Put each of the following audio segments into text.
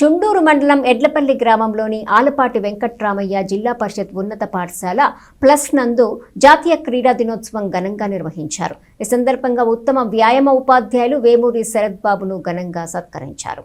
చుండూరు మండలం ఎడ్లపల్లి గ్రామంలోని ఆలపాటి వెంకట్రామయ్య జిల్లా పరిషత్ ఉన్నత పాఠశాల ప్లస్ నందు జాతీయ క్రీడా దినోత్సవం ఘనంగా నిర్వహించారు. ఈ సందర్భంగా ఉత్తమ వ్యాయామ ఉపాధ్యాయులు వేమూరి శరత్ బాబును ఘనంగా సత్కరించారు.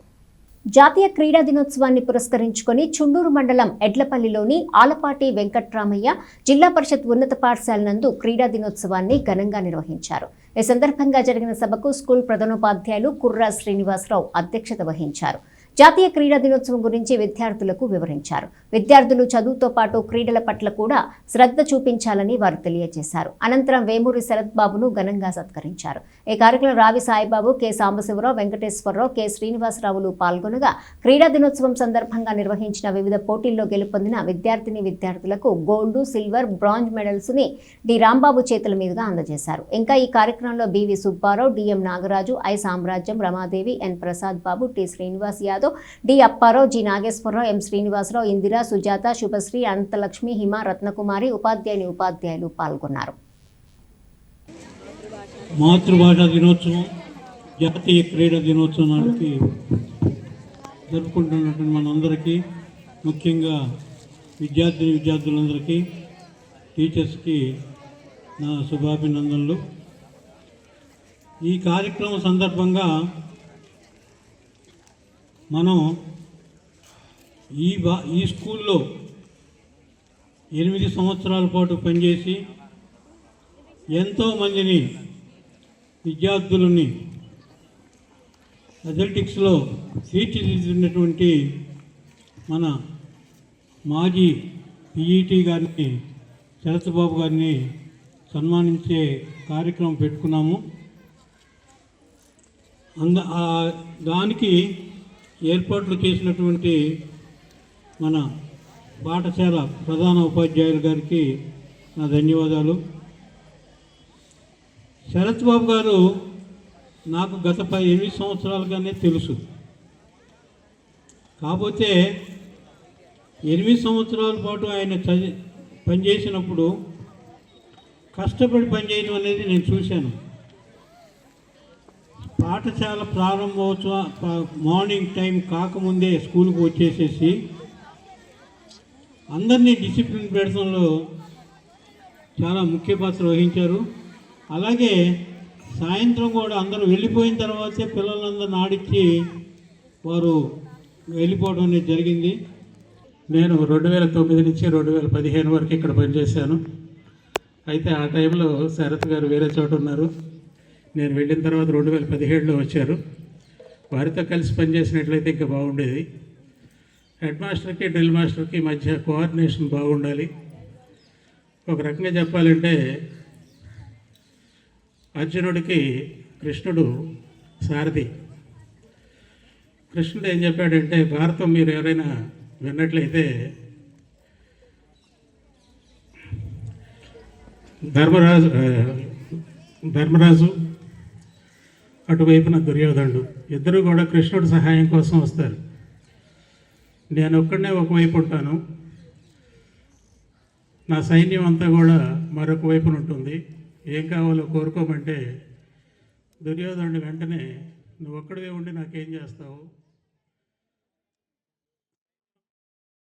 జాతీయ క్రీడా దినోత్సవాన్ని పురస్కరించుకొని చుండూరు మండలం ఎడ్లపల్లిలోని ఆలపాటి వెంకట్రామయ్య జిల్లా పరిషత్ ఉన్నత పాఠశాల నందు క్రీడా దినోత్సవాన్ని ఘనంగా నిర్వహించారు. ఈ సందర్భంగా జరిగిన సభకు స్కూల్ ప్రధానోపాధ్యాయులు కుర్రా శ్రీనివాసరావు అధ్యక్షత వహించారు. జాతీయ క్రీడా దినోత్సవం గురించి విద్యార్థులకు వివరించారు. విద్యార్థులు చదువుతో పాటు క్రీడల పట్ల కూడా శ్రద్ధ చూపించాలని వారు తెలియజేశారు. అనంతరం వేమూరి శరత్ బాబును ఘనంగా సత్కరించారు. ఈ కార్యక్రమం రావి సాయిబాబు కె. సాంబశివరావు వెంకటేశ్వరరావు కె. శ్రీనివాసరావులు పాల్గొనగా క్రీడా దినోత్సవం సందర్భంగా నిర్వహించిన వివిధ పోటీల్లో గెలుపొందిన విద్యార్థిని విద్యార్థులకు గోల్డ్ సిల్వర్ బ్రాంజ్ మెడల్స్ని డి. రాంబాబు చేతుల మీదుగా అందజేశారు. ఇంకా ఈ కార్యక్రమంలో B V Subbarao D M Nagaraju I. Samrajyam Ramadevi N. Prasad Babu T. Srinivas Yadav D Apparao G Nageswara Rao M Srinivasa Rao Indira Sujatha Subhashri Ananthalakshmi Hima Ratnakumari ఉపాధ్యాయుని ఉపాధ్యాయులు పాల్గొన్నారు. మాతృభాష దినోత్సవం జాతీయ క్రీడా దినోత్సవం నాటికి జరుపుకుంటున్నటువంటి మనందరికీ ముఖ్యంగా విద్యార్థిని విద్యార్థులందరికీ టీచర్స్కి నా శుభాభినందనలు. ఈ కార్యక్రమం సందర్భంగా మనం ఈ బా ఈ స్కూల్లో ఎనిమిది సంవత్సరాల పాటు పనిచేసి ఎంతోమందిని విద్యార్థులని అథ్లెటిక్స్లో తీర్చిదిద్దినటువంటి మన మాజీ పిఈటి గారిని శరత్బాబు గారిని సన్మానించే కార్యక్రమం పెట్టుకున్నాము. అంద దానికి ఏర్పాట్లు చేసినటువంటి మన పాఠశాల ప్రధాన ఉపాధ్యాయులు గారికి నా ధన్యవాదాలు. శరత్ బాబు గారు నాకు గత పది ఎనిమిది సంవత్సరాలుగానే తెలుసు. కాకపోతే ఎనిమిది సంవత్సరాల పాటు ఆయన చది పనిచేసినప్పుడు కష్టపడి పనిచేయడం అనేది నేను చూశాను. పాఠశాల ప్రారంభోత్సవ మార్నింగ్ టైం కాకముందే స్కూల్కి వచ్చేసేసి అందరినీ డిసిప్లిన్ పెడతంలో చాలా ముఖ్య పాత్ర వహించారు. అలాగే సాయంత్రం కూడా అందరూ వెళ్ళిపోయిన తర్వాతే పిల్లలందరిని ఆడిచ్చి వారు వెళ్ళిపోవడం అనేది జరిగింది. నేను రెండు వేల తొమ్మిది నుంచి రెండు వేల పదిహేను వరకు ఇక్కడ పనిచేశాను. అయితే ఆ టైంలో శరత్ గారు వేరే చోట ఉన్నారు. నేను వెళ్ళిన తర్వాత రెండు వేల పదిహేడులో వచ్చారు. వారితో కలిసి పనిచేసినట్లయితే ఇంకా బాగుండేది. హెడ్ మాస్టర్కి డ్రిల్ మాస్టర్కి మధ్య కోఆర్డినేషన్ బాగుండాలి. ఒక రకంగా చెప్పాలంటే అర్జునుడికి కృష్ణుడు సారథి. కృష్ణుడు ఏం చెప్పాడంటే భారతం మీరు ఎవరైనా విన్నట్లయితే ధర్మరాజు ధర్మరాజు అటువైపున దుర్యోధనుడు ఇద్దరు కూడా కృష్ణుడి సహాయం కోసం వస్తారు. నేను ఒక్కడనే ఒకవైపు ఉంటాను. నా సైన్యం అంతా కూడా మరొక వైపున ఉంటుంది. ఏం కావాలో కోరుకోమంటే దుర్యోధనుడు వెంటనే నువ్వు ఒక్కడివే ఉండి నాకేం చేస్తావు?